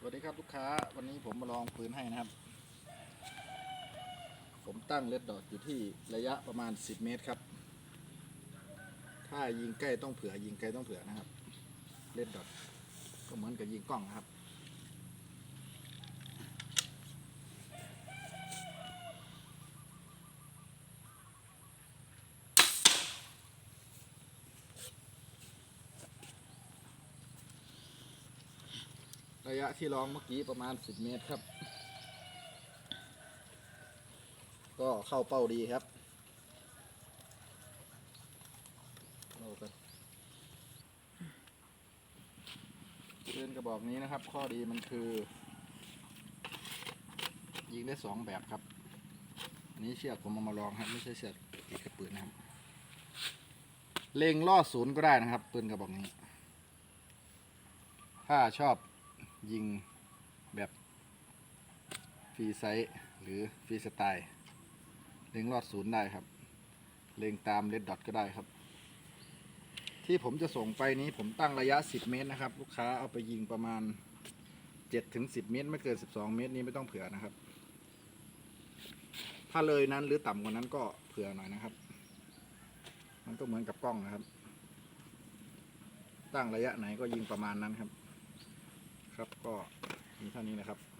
สวัสดีครับลูกค้าวันนี้ผมมาลองปืนให้นะครับ ผมตั้งเลดดอทอยู่ที่ระยะประมาณ 10 เมตรครับ ถ้ายิงใกล้ต้องเผื่อยิงไกลต้องเผื่อนะครับเลดดอทก็เหมือนกับยิงกล้องนะครับ ระยะที่ลองเมื่อกี้ประมาณ 10 เมตรครับ ก็เข้าเป้าดีครับเอากันปืนกระบอกนี้นะครับ ข้อดีมันคือ ยิงได้สองแบบครับ อันนี้เชือกผมเอามาลองครับ ไม่ใช่เชือกอีกกระปืนนะครับ เล็งล่อศูนย์ก็ได้นะครับ ปืนกระบอกนี้ ถ้าชอบ ยิงแบบฟรีไซส์หรือฟรีสไตล์เล็งรอดศูนย์ได้ครับ เล็งตามเลดดอทก็ได้ครับ ที่ผมจะส่งไปนี้ผมตั้งระยะ 10 เมตรนะครับ ลูกค้าเอาไปยิงประมาณ7ถึง10 เมตร ไม่เกิน 12 เมตรนี้ไม่ต้องเผื่อนะครับ ถ้าเลยนั้นหรือต่ำกว่านั้นก็เผื่อหน่อยนะครับ มันก็เหมือนกับกล้องนะครับ ตั้งระยะไหนก็ยิงประมาณนั้นครับ ครับ ก็มีเท่านี้นะครับ